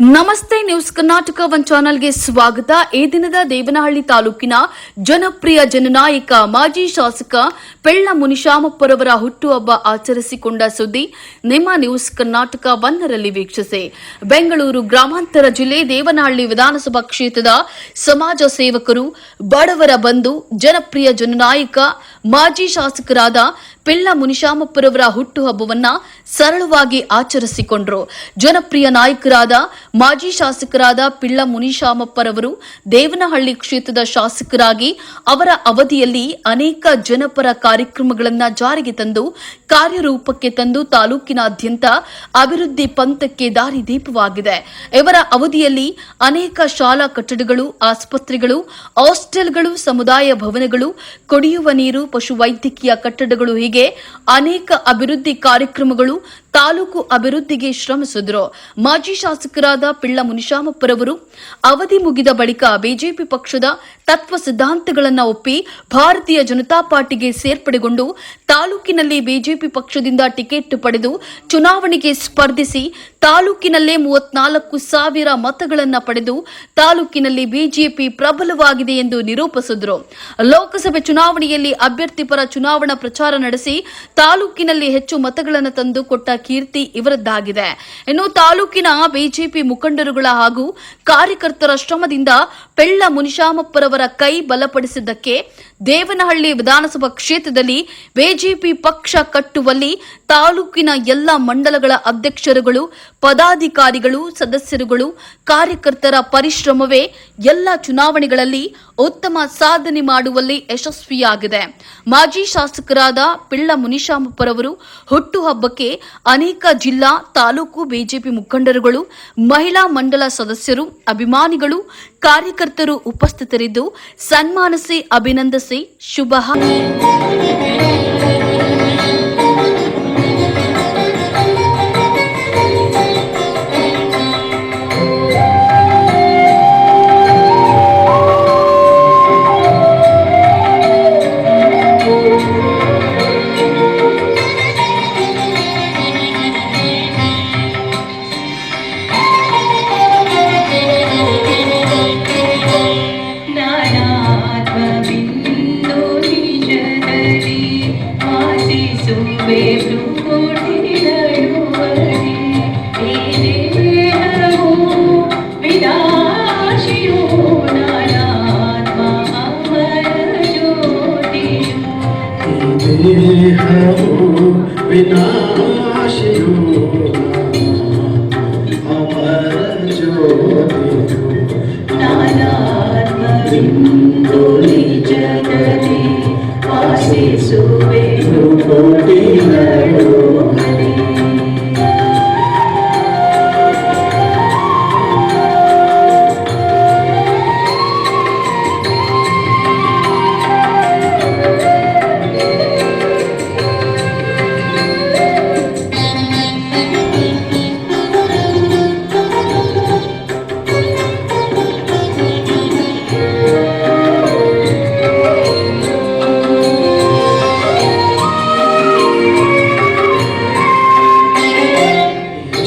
ನಮಸ್ತೆ news Karnataka one ಚಾನೆಲ್ಗೆ ಸ್ವಾಗತ. ಈ ದಿನದ ದೇವನಹಳ್ಳಿ ತಾಲೂಕಿನ ಜನಪ್ರಿಯ ಜನನಾಯಕ, ಮಾಜಿ ಶಾಸಕ ಪೆಳ್ಳ ಮುನಿಶಾಮಪ್ಪರವರ ಹುಟ್ಟುಹಬ್ಬ ಆಚರಿಸಿಕೊಂಡ ಸುದ್ದಿ ನಿಮ್ಮ ನ್ಯೂಸ್ ಕರ್ನಾಟಕ ಒನ್ನರಲ್ಲಿ ವೀಕ್ಷಿಸಿ. ಬೆಂಗಳೂರು ಗ್ರಾಮಾಂತರ ಜಿಲ್ಲೆ ದೇವನಹಳ್ಳಿ ವಿಧಾನಸಭಾ ಕ್ಷೇತ್ರದ ಸಮಾಜ ಸೇವಕರು ಬಡವರ ಬಂಧು, ಜನಪ್ರಿಯ ಜನನಾಯಕ, ಮಾಜಿ ಶಾಸಕರಾದ ಪೆಳ್ಳ ಮುನಿಶಾಮಪ್ಪರವರ ಹುಟ್ಟುಹಬ್ಬವನ್ನ ಸರಳವಾಗಿ ಆಚರಿಸಿಕೊಂಡರು. ಜನಪ್ರಿಯ ನಾಯಕರಾದ ಮಾಜಿ ಶಾಸಕರಾದ ಪಿಳ್ಳ ಮುನಿಶಾಮಪ್ಪರವರು ದೇವನಹಳ್ಳಿ ಕ್ಷೇತ್ರದ ಶಾಸಕರಾಗಿ ಅವರ ಅವಧಿಯಲ್ಲಿ ಅನೇಕ ಜನಪರ ಕಾರ್ಯಕ್ರಮಗಳನ್ನು ಜಾರಿಗೆ ತಂದು ಕಾರ್ಯರೂಪಕ್ಕೆ ತಂದು ತಾಲೂಕಿನಾದ್ಯಂತ ಅಭಿವೃದ್ಧಿ ಪಂಥಕ್ಕೆ ದಾರಿದೀಪವಾಗಿದೆ ಇವರ ಅವಧಿಯಲ್ಲಿ ಅನೇಕ ಶಾಲಾ ಕಟ್ಟಡಗಳು, ಆಸ್ಪತ್ರೆಗಳು, ಹಾಸ್ಟೆಲ್ಗಳು, ಸಮುದಾಯ ಭವನಗಳು, ಕುಡಿಯುವ ನೀರು, ಪಶುವೈದ್ಯಕೀಯ ಕಟ್ಟಡಗಳು ಹೀಗೆ ಅನೇಕ ಅಭಿವೃದ್ಧಿ ಕಾರ್ಯಕ್ರಮಗಳು ತಾಲೂಕು ಅಭಿವೃದ್ಧಿಗೆ ಶ್ರಮಿಸಿದರು. ಮಾಜಿ ಶಾಸಕರಾದ ಪಿಳ್ಳ ಮುನಿಶಾಮಪ್ಪರವರು ಅವಧಿ ಮುಗಿದ ಬಳಿಕ ಬಿಜೆಪಿ ಪಕ್ಷದ ತತ್ವ ಸಿದ್ಧಾಂತಗಳನ್ನು ಒಪ್ಪಿ ಭಾರತೀಯ ಜನತಾ ಪಾರ್ಟಿಗೆ ಸೇರ್ಪಡೆಗೊಂಡು ತಾಲೂಕಿನಲ್ಲಿ ಬಿಜೆಪಿ ಪಕ್ಷದಿಂದ ಟಿಕೆಟ್ ಪಡೆದು ಚುನಾವಣೆಗೆ ಸ್ಪರ್ಧಿಸಿ ತಾಲೂಕಿನಲ್ಲೇ ಮೂವತ್ನಾಲ್ಕು ಸಾವಿರ ಮತಗಳನ್ನು ಪಡೆದು ತಾಲೂಕಿನಲ್ಲಿ ಬಿಜೆಪಿ ಪ್ರಬಲವಾಗಿದೆ ಎಂದು ನಿರೂಪಿಸಿದ್ರು. ಲೋಕಸಭೆ ಚುನಾವಣೆಯಲ್ಲಿ ಅಭ್ಯರ್ಥಿ ಪರ ಚುನಾವಣಾ ಪ್ರಚಾರ ನಡೆಸಿ ತಾಲೂಕಿನಲ್ಲಿ ಹೆಚ್ಚು ಮತಗಳನ್ನು ತಂದು ಕೊಟ್ಟ ಕೀರ್ತಿ ಇವರದ್ದಾಗಿದೆ. ಇನ್ನು ತಾಲೂಕಿನ ಬಿಜೆಪಿ ಮುಖಂಡರುಗಳ ಹಾಗೂ ಕಾರ್ಯಕರ್ತರ ಶ್ರಮದಿಂದ ಪೆಳ್ಳ ಮುನಿಶಾಮಪ್ಪರವರ ಕೈ ಬಲಪಡಿಸಿದ್ದಕ್ಕೆ ದೇವನಹಳ್ಳಿ ವಿಧಾನಸಭಾ ಕ್ಷೇತ್ರದಲ್ಲಿ ಬಿಜೆಪಿ ಪಕ್ಷ ಕಟ್ಟುವಲ್ಲಿ ತಾಲೂಕಿನ ಎಲ್ಲ ಮಂಡಲಗಳ ಅಧ್ಯಕ್ಷರುಗಳು, ಪದಾಧಿಕಾರಿಗಳು, ಸದಸ್ಯರುಗಳು, ಕಾರ್ಯಕರ್ತರ ಪರಿಶ್ರಮವೇ ಎಲ್ಲ ಚುನಾವಣೆಗಳಲ್ಲಿ ಉತ್ತಮ ಸಾಧನೆ ಮಾಡುವಲ್ಲಿ ಯಶಸ್ವಿಯಾಗಿದೆ. ಮಾಜಿ ಶಾಸಕರಾದ ಪಿಳ್ಳ ಮುನಿಶಾಮಪ್ಪರವರು ಹುಟ್ಟುಹಬ್ಬಕ್ಕೆ ಅನೇಕ ಜಿಲ್ಲಾ, ತಾಲೂಕು ಬಿಜೆಪಿ ಮುಖಂಡರುಗಳು, ಮಹಿಳಾ ಮಂಡಲ ಸದಸ್ಯರು, ಅಭಿಮಾನಿಗಳು ಕಾರ್ಯಕರ್ತರು ಉಪಸ್ಥಿತರಿದ್ದು ಸನ್ಮಾನಿಸಿ ಅಭಿನಂದಿಸಿ ಶುಭ